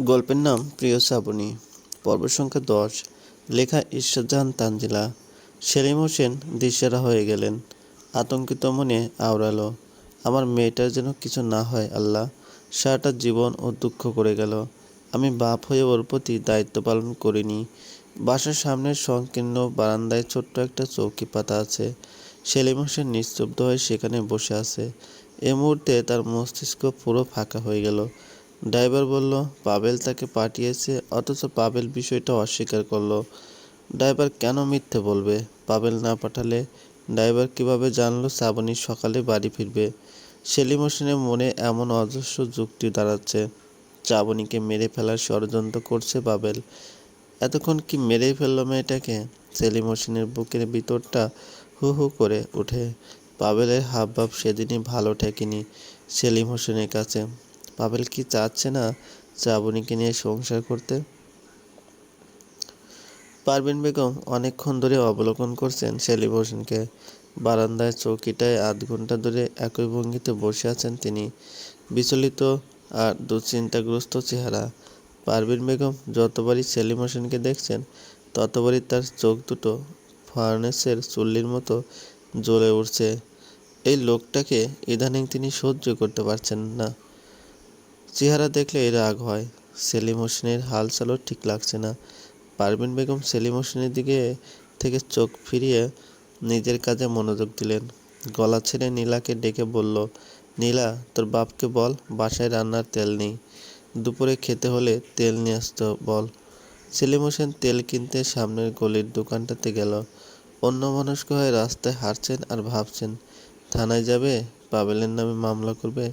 গল্পের নাম প্রিয় শ্রাবণী। পর্ব সংখ্যা দশ। লেখা ঈশ্বরজাহান তানজিলা। সেলিম হোসেন দিশেরা হয়ে গেলেন। আতঙ্কিত মনে আওড়ালো। আমার মেয়েটার যেন কিছু না হয় আল্লাহ, সারাটা জীবন ও দুঃখ করে গেল। আমি বাপ হয়ে ওর প্রতি দায়িত্ব পালন করিনি। বাসার সামনের সংকীর্ণ বারান্দায় ছোট্ট একটা চৌকি পাতা আছে। সেলিম হোসেন নিস্তব্ধ হয়ে সেখানে বসে আছে। এ মুহূর্তে তার মস্তিষ্ক পুরো ফাঁকা হয়ে গেল। ড্রাইভার বলল, পাবেল তাকে পাঠিয়েছে, অথচ পাবেল বিষয়টা অস্বীকার করল। ড্রাইভার, কেন মিথ্যে বলবে? পাবেল না পাঠালে ড্রাইভার কীভাবে জানলো শ্রাবণী সকালে বাড়ি ফিরবে? সেলিম হোসেনের মনে এমন অজস্র যুক্তি দাঁড়াচ্ছে, শ্রাবণীকে মেরে ফেলার ষড়যন্ত্র করছে পাবেল। এতক্ষণ কি মেরেই ফেলল মেয়েটাকে? সেলিম হোসেনের বুকের ভিতরটা হু হু করে ওঠে। পাবেলের হাবভাব সেদিনই ভালো ঠেকেনি সেলিম হোসেনের কাছে। পাবেল কি চাচ্ছে না শ্রাবণীকে নিয়ে সংসার করতে? পারভিন বেগম অনেকক্ষণ ধরে অবলোকন করছেন সেলিম হোসেনকে বারান্দায় চৌকিটায় আধ ঘণ্টা ধরে একই ভঙ্গিতে বসে আছেন তিনি। বিচলিত আর দুশ্চিন্তাগ্রস্ত চেহারা। পারভিন বেগম যতবারই সেলিম হোসেনকে দেখছেন, ততবারই তার চোখ দুটো ফার্নেসের চুল্লির মতো জ্বলে উঠছে। এই লোকটাকে ইদানিং তিনি সহ্য করতে পারছেন না। চেহারা দেখলে রাগ হয়। সেলিম হোসেনের হাল চালও ঠিক লাগছে না। পারভিন বেগম সেলিম হোসেনের দিকে থেকে চোখ ফিরিয়ে নিজের কাজে মনোযোগ দিলেন। গলা ছেড়ে নীলাকে ডেকে বলল, নীলা, তোর বাপকে বল, বাসায় রান্নার তেল নেই। দুপুরে খেতে হলে তেল নিয়ে আসতে বল। সেলিম হোসেন তেল কিনতে সামনের গলির দোকানটাতে গেল। অন্য মনস্ক হয়ে রাস্তায় হাঁটছেন আর ভাবছেন, থানায় যাবে? পাবেলের নামে মামলা করবে?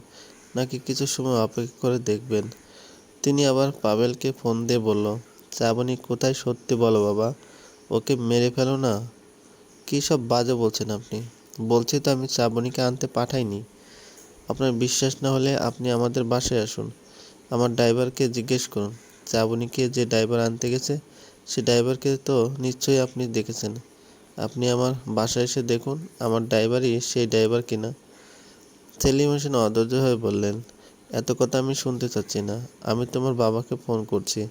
নাকি কিছু সময় অপেক্ষা করে দেখবেন। তিনি আবার পাবেলকে ফোন দিয়ে বলল শ্রাবণী কোথায় সত্যি বলো বাবা? ওকে মেরে ফেলো না। কী সব বাজে বলছেন আপনি? বলছি তো আমি শ্রাবণীকে আনতে পাঠাইনি। আপনার বিশ্বাস না হলে আপনি আমাদের বাসায় আসুন। আমার ড্রাইভারকে জিজ্ঞেস করুন শ্রাবণীকে যে ড্রাইভার আনতে গেছে, সে ড্রাইভারকে তো নিশ্চয়ই আপনি দেখেছেন। আপনি আমার বাসায় এসে দেখুন, আমার ড্রাইভারই সেই ড্রাইভার কিনা। সেলিম হোসেন অধৈর্য হয়ে বললেন, এত কথা আমি শুনতে চাচ্ছি না। আমি তোমার বাবাকে ফোন করছি।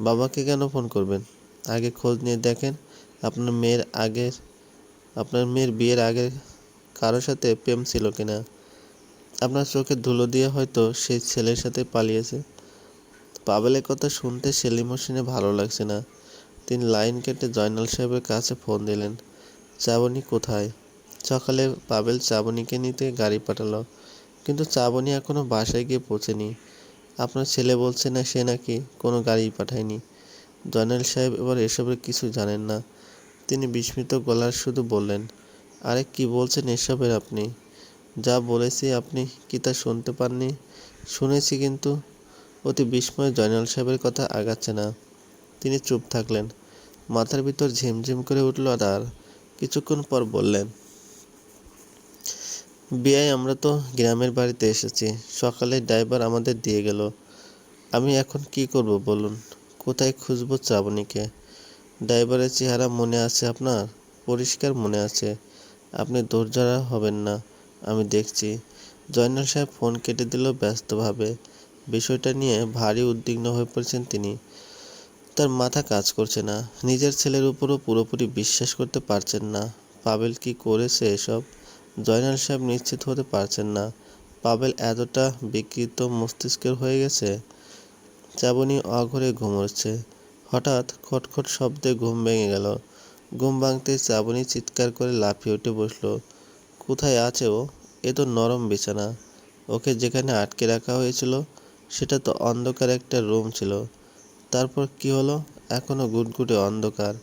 বাবাকে কেন ফোন করবেন? আগে খোঁজ নিয়ে দেখেন, আপনার মেয়ের আগের, আপনার মেয়ের বিয়ের আগে কারোর সাথে প্রেম ছিল কিনা। আপনার চোখে ধুলো দিয়ে হয়তো সেই ছেলের সাথে পালিয়েছে। পাবেলের কথা শুনতে সেলিম হোসেনের ভালো লাগছে না। তিনি লাইন কেটে জয়নাল সাহেবের কাছে ফোন দিলেন শ্রাবণী কোথায়? সকালে পাবেল চাবনিকে নিতে গাড়ি পাঠালো। কিন্তু শ্রাবণী এখনও বাসায় গিয়ে পৌঁছেনি। আপনার ছেলে বলছে না সে নাকি কোনো গাড়ি পাঠায়নি। জয়নাল সাহেব এবার এসবের কিছু জানেন না। তিনি বিস্মিত গলার শুধু বললেন, আরে কি বলছেন এসবের আপনি? যা বলেছি আপনি কি তা শুনতে পাননি? শুনেছি কিন্তু। অতি বিস্ময়ে জয়নাল সাহেবের কথা আগাচ্ছে না। তিনি চুপ থাকলেন। মাথার ভিতর ঝিমঝিম করে উঠল আর কিছুক্ষণ পর বললেন বিয়াই আমরা তো গ্রামের বাড়িতে এসেছি। সকালে ড্রাইভার আমাদের দিয়ে গেল। আমি এখন কি করব বলুন? কোথায় খুঁজবো শ্রাবণীকে? ড্রাইভারের চেহারা মনে আছে আপনার? পরিষ্কার মনে আছে। আপনি দৌড়ঝাড়া হবেন না, আমি দেখছি। জয়নাল সাহেব ফোন কেটে দিল ব্যস্তভাবে। বিষয়টা নিয়ে ভারী উদ্বিগ্ন হয়ে পড়েছেন তিনি। তার মাথা কাজ করছে না। নিজের ছেলের উপরও পুরোপুরি বিশ্বাস করতে পারছেন না। পাবেল কি করেছে এসব? জয়নাল সাহেব নিশ্চিত হতে পারছেন না। পাবেল এতটা বিকৃত মস্তিষ্কের হয়ে গেছে, চাবনি অঘরে ঘুমোচ্ছে। হঠাৎ খটখট শব্দে ঘুম ভেঙে গেল। ঘুম ভাঙতে চাবনি চিৎকার করে লাফিয়ে উঠে বসল। কোথায় আছে ও? এ তো নরম বিছানা। ওকে যেখানে আটকে রাখা হয়েছিল, সেটা তো অন্ধকার একটা রুম ছিল। তারপর কি হলো? এখনও গুটগুটে অন্ধকার।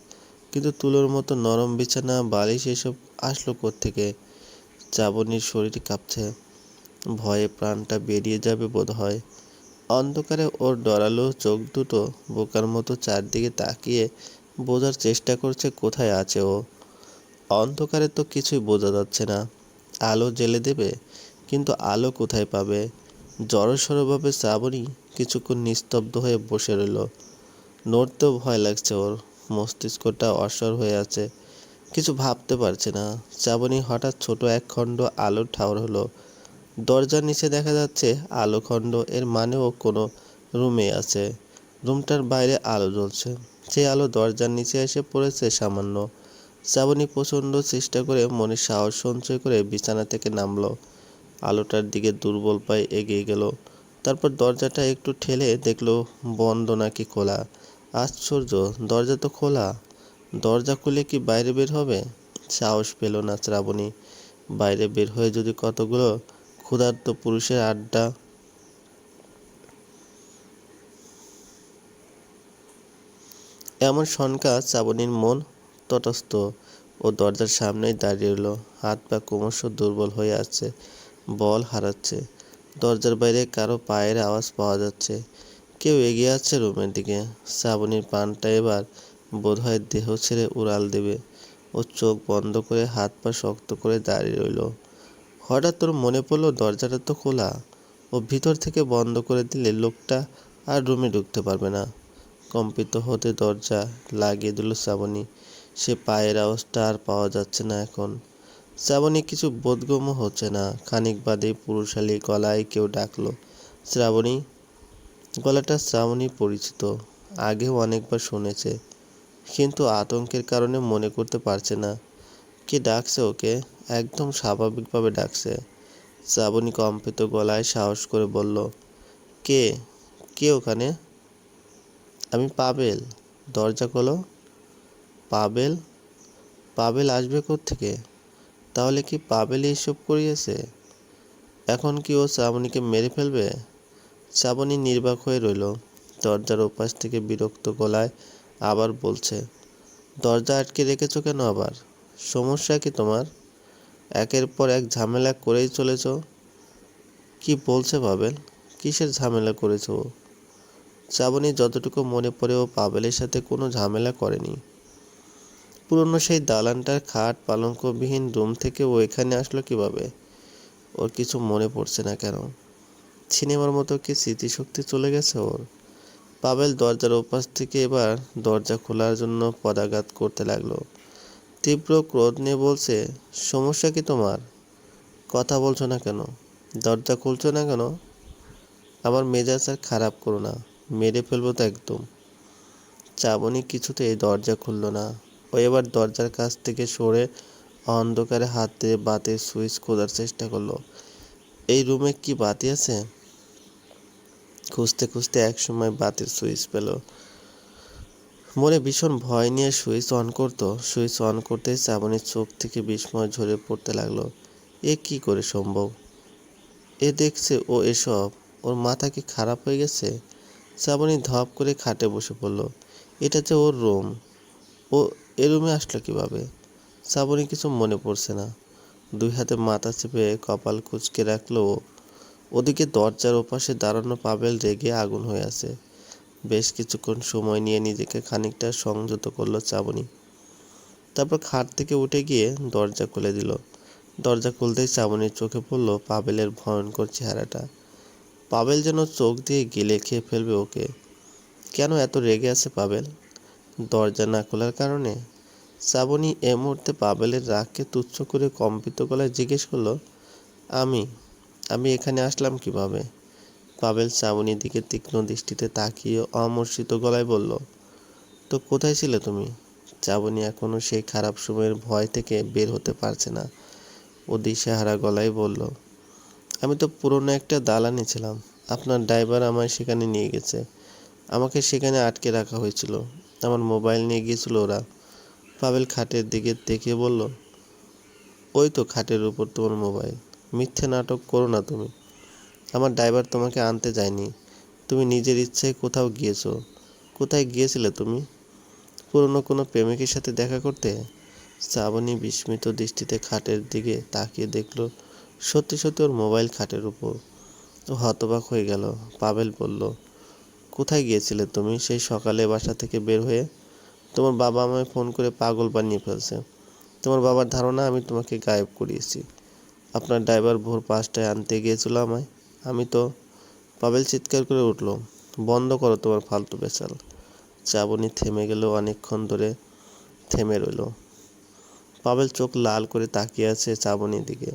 কিন্তু তুলোর মতো নরম বিছানা, বালিশ এসব আসলো থেকে চাবনির শরীর কাঁপছে। ভয়ে প্রাণটা বেরিয়ে যাবে বোধ হয় অন্ধকারে ওর ডরালো চোখ দুটো বোকার মতো চারদিকে তাকিয়ে বোঝার চেষ্টা করছে কোথায় আছে ও। অন্ধকারে তো কিছুই বোঝা যাচ্ছে না। আলো জ্বেলে দেবে, কিন্তু আলো কোথায় পাবে? জড়সড়ভাবে শ্রাবণী কিছুক্ষণ নিস্তব্ধ হয়ে বসে রইল। নড়তেও ভয় লাগছে ওর। মস্তিষ্কটা অসর হয়ে আছে। কিছু ভাবতে পারছে না। শ্রাবণী হঠাৎ ছোট এক খণ্ড আলোর ঠাউর হলো। দরজার নিচে দেখা যাচ্ছে আলোখণ্ড এর মানেও কোনো রুমে আছে। রুমটার বাইরে আলো জ্বলছে। সেই আলো দরজার নিচে এসে পড়েছে সামান্য। শ্রাবণী প্রচণ্ড চেষ্টা করে মনে সাহস সঞ্চয় করে বিছানা থেকে নামলো। আলোটার দিকে দুর্বল পায়ে এগিয়ে গেল। তারপর দরজাটা একটু ঠেলে দেখল, বন্ধ নাকি খোলা? আশ্চর্য, দরজা তো খোলা। দরজা খুলে কি বাইরে বের হবে? সাহস পেল না শ্রাবণী। বাইরে বের হয়ে যদি কতগুলো ক্ষুধার্ত পুরুষের আড্ডা এমন শঙ্কা শ্রাবণীর মন তটস্থ ও দরজার সামনেই দাঁড়িয়ে রইল। হাত পা ক্রমশ দুর্বল হয়ে আসছে বল হারাচ্ছে। দরজার বাইরে কারও পায়ের আওয়াজ পাওয়া যাচ্ছে। কেউ এগিয়ে আসছে রুমের দিকে। শ্রাবণীর পানটা এবার বোধহয় দেহ ছেড়ে উড়াল দেবে ও চোখ বন্ধ করে হাত পা শক্ত করে দাঁড়িয়ে রইল। হঠাৎ তোর মনে পড়ল দরজাটা তো খোলা ও ভিতর থেকে বন্ধ করে দিলে লোকটা আর রুমে ঢুকতে পারবে না। কম্পিত হতে দরজা লাগিয়ে দিল শ্রাবণী। সে পায়ের আওয়াজটা আর পাওয়া যাচ্ছে না এখন। শ্রাবণী, কিছু বোধগম্য হচ্ছে না। খানিক বাদে পুরুষালী গলায় কেউ ডাকলো, শ্রাবণী? গলাটা শ্রাবণী পরিচিত, আগেও অনেকবার শুনেছে। কিন্তু আতঙ্কের কারণে মনে করতে পারছে না। কে ডাকছে ওকে? একদম স্বাভাবিকভাবে ডাকছে। শ্রাবণী কম্পিত গলায় সাহস করে বলল, কে? কে ওখানে? আমি পাবেল। দরজা খোলো। পাবেল? পাবেল আসবে থেকে তাহলে কি পাবেল এইসব করিয়েছে? এখন কি ও শ্রাবণীকে মেরে ফেলবে? শ্রাবণী নির্বাক হয়ে রইল। দরজার ওপাশ থেকে বিরক্ত গলায় আবার বলছে, দরজা আটকে রেখেছো কেন আবার? সমস্যা কি তোমার? একের পর এক ঝামেলা করেই চলেছ? কি বলছে পাবেল কিসের ঝামেলা করেছ? ও শ্রাবণী যতটুকু মনে পড়ে ও পাবেলের সাথে কোনো ঝামেলা করেনি। পুরনো সেই দালানটার খাট পালঙ্কবিহীন রুম থেকে ও এখানে আসলো কীভাবে? ওর কিছু মনে পড়ছে না কেন? সিনেমার মতো কি স্মৃতিশক্তি চলে গেছে ওর? পাবেল দরজার ওপাশ থেকে এবার দরজা খোলার জন্য পদাঘাত করতে লাগল। তীব্র ক্রোধ নিয়ে বলছে, সমস্যা কি তোমার? কথা বলছো না কেন? দরজা খুলছো না কেন? আমার মেজাজ আর খারাপ করো না, মেরে ফেলব তো একদম। চাবনি কিছুতেই দরজা খুলল না। ও এবার দরজার কাছ থেকে সরে অন্ধকারে হাতে বাতির সুইচ খোঁজার চেষ্টা করল। এই রুমে কি বাতি আছে? খুঁজতে খুঁজতে এক সময় বাতির সুইচ পেল। মনে ভীষণ ভয় নিয়ে সুইচ অন করতো। সুইচ অন করতেই শ্রাবণীর চোখ থেকে বিস্ময় ঝরে পড়তে লাগল। এ কি করে সম্ভব? এ দেখছে ও এসব। ওর মাথা কি খারাপ হয়ে গেছে? শ্রাবণী ধপ করে খাটে বসে পড়ল। এটা যে ওর রুম। ও এ রুমে আসলো কীভাবে? শ্রাবণী কিছু মনে পড়ছে না। দুই হাতে মাথা চেপে কপাল কুচকে রাখল ওদিকে দরজার ওপাশে দাঁড়ানো পাবেল রেগে আগুন হয়ে আছে। বেশ কিছুক্ষণ সময় নিয়ে নিজেকে খানিকটা সংযত করল চাবনি। তারপর খাট থেকে উঠে গিয়ে দরজা খুলে দিল। দরজা খুলতেই চাবনির চোখে পড়ল পাবেলের ভয়ঙ্কর চেহারাটা। পাবেল যেন চোখ দিয়ে গিলে খেয়ে ফেলবে ওকে। কেন এত রেগে আছে পাবেল? দরজা না খোলার কারণে? শ্রাবণী এ মুহূর্তে পাবেলের রাগকে তুচ্ছ করে কম্পিত গলায় জিজ্ঞেস করল, আমি আমি এখানে আসলাম কীভাবে? পাবেল শ্রাবণীর দিকে তীক্ষ্ণ দৃষ্টিতে তাকিয়ে অমর্ষিত গলায় বলল, তো কোথায় ছিলে তুমি? শ্রাবণী এখনও সেই খারাপ সময়ের ভয় থেকে বের হতে পারছে না। ও দিশেহারা গলায় বলল, আমি তো পুরনো একটা দালানে ছিলাম। আপনার ড্রাইভার আমায় সেখানে নিয়ে গেছে। আমাকে সেখানে আটকে রাখা হয়েছিল। আমার মোবাইল নিয়ে গিয়েছিল ওরা। পাবেল খাটের দিকে দেখে বলল, ওই তো খাটের উপর তোমার মোবাইল। মিথ্যে নাটক করো না তুমি। আমার ড্রাইভার তোমাকে আনতে যায়নি। তুমি নিজের ইচ্ছায় কোথাও গিয়েছো। কোথায় গিয়েছিলে তুমি? পুরনো কোনো প্রেমিকের সাথে দেখা করতে? শ্রাবণী বিস্মিত দৃষ্টিতে খাটের দিকে তাকিয়ে দেখল, সত্যি সত্যি ওর মোবাইল খাটের উপর। ও হতবাক হয়ে গেল। পাবেল বলল, কোথায় গিয়েছিলে তুমি সেই সকালে বাসা থেকে বের হয়ে? তোমার বাবা আমায় ফোন করে পাগল বানিয়ে ফেলছে। তোমার বাবার ধারণা আমি তোমাকে গায়েব করিয়েছি। আপনার ড্রাইভার ভোর পাঁচটায় আনতে গিয়েছিল আমায়। আমি তো পাবেল চিৎকার করে উঠল বন্ধ করো তোমার ফালতু বেচাল চাবনি থেমে গেল, অনেকক্ষণ ধরে থেমে রইল। পাবেল চোখ লাল করে তাকিয়ে আছে চাবনির দিকে।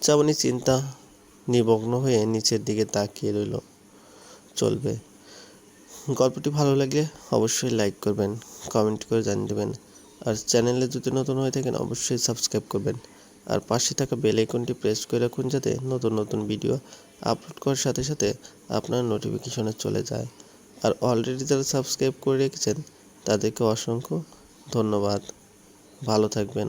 চাবনি চিন্তা নিমগ্ন হয়ে নিচের দিকে তাকিয়ে রইল। চলবে। গল্পটি ভালো লাগলে অবশ্যই লাইক করবেন, কমেন্ট করে জানিয়ে দেবেন। আর চ্যানেলে যদি নতুন হয়ে থাকেন, অবশ্যই সাবস্ক্রাইব করবেন। আর পাশে থাকা বেল আইকনটি প্রেস করে রাখুন যাতে নতুন নতুন ভিডিও আপলোড করার সাথে সাথে আপনার নোটিফিকেশনে চলে যায়। আর অলরেডি যারা সাবস্ক্রাইব করে রেখেছেন, তাদেরকে অসংখ্য ধন্যবাদ। ভালো থাকবেন।